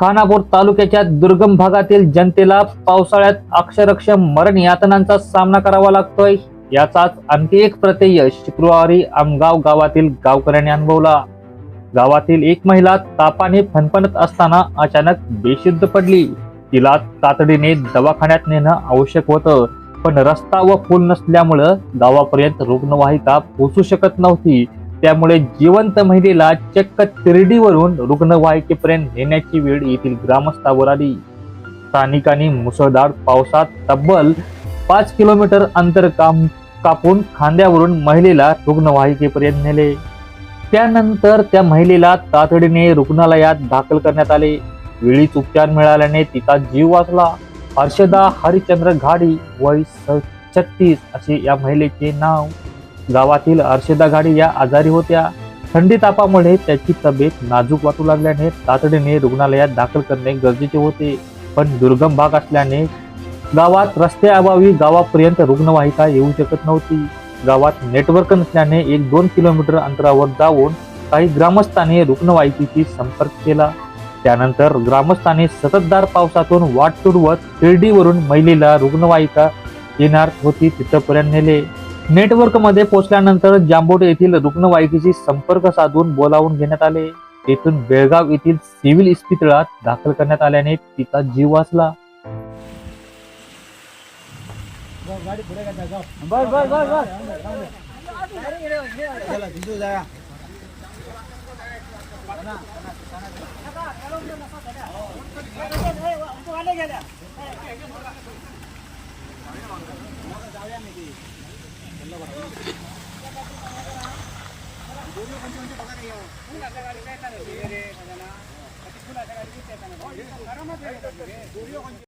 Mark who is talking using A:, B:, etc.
A: खानापूर तालुक्याच्या दुर्गम भागातील जनतेला पावसाळ्यात अक्षरक्ष मरण यातनांचा सामना करावा लागतोय. याचाच आणखी एक प्रत्यय शुक्रवारी आमगाव गावातील गावकऱ्यांनी अनुभवला. गावातील एक महिला तापाने फणफणत असताना अचानक बेशुद्ध पडली. तिला तातडीने दवाखान्यात नेणं आवश्यक होतं पण रस्ता व पूल नसल्यामुळं गावापर्यंत रुग्णवाहिका पोहोचू शकत नव्हती. त्यामुळे जिवंत महिलेला चक्क तिरडीवरून रुग्णवाहिकेपर्यंत नेण्याची वेळ येथील ग्रामस्थावर आली. स्थानिकांनी मुसळधार पावसात तब्बल पाच किलोमीटर अंतर काम कापून खांद्यावरून महिलेला रुग्णवाहिकेपर्यंत नेले. त्यानंतर त्या महिलेला तातडीने रुग्णालयात दाखल करण्यात आले. वेळीच उपचार मिळाल्याने तिचा जीव वाचला. हर्षदा हरिचंद्र घाडी वय छत्तीस असे या महिलेचे नाव. गावातील अर्षदा घाडी या आजारी होत्या. थंडी तापामुळे त्याची तब्येत नाजूक वाटू लागल्याने तातडीने रुग्णालयात दाखल करणे गरजेचे होते. पण दुर्गम भाग असल्याने गावात रस्त्याअभावी गावापर्यंत रुग्णवाहिका येऊ शकत नव्हती. गावात नेटवर्क नसल्याने एक दोन किलोमीटर अंतरावर जाऊन काही ग्रामस्थांनी रुग्णवाहिकेशी संपर्क केला. त्यानंतर ग्रामस्थांनी सततधार पावसातून वाट तुडवत शिर्डीवरून महिलेला रुग्णवाहिका येणार होती तिथपर्यंत नेले. नेटवर्कमध्ये पोहोचल्यानंतर जांबोट येथील रुग्णवाहिकेशी संपर्क साधून बोलावून घेण्यात आले. तेथून बेळगाव येथील सिव्हिल इस्पितळात दाखल करण्यात आल्याने तिचा जीव वाचला.
B: どういうこと?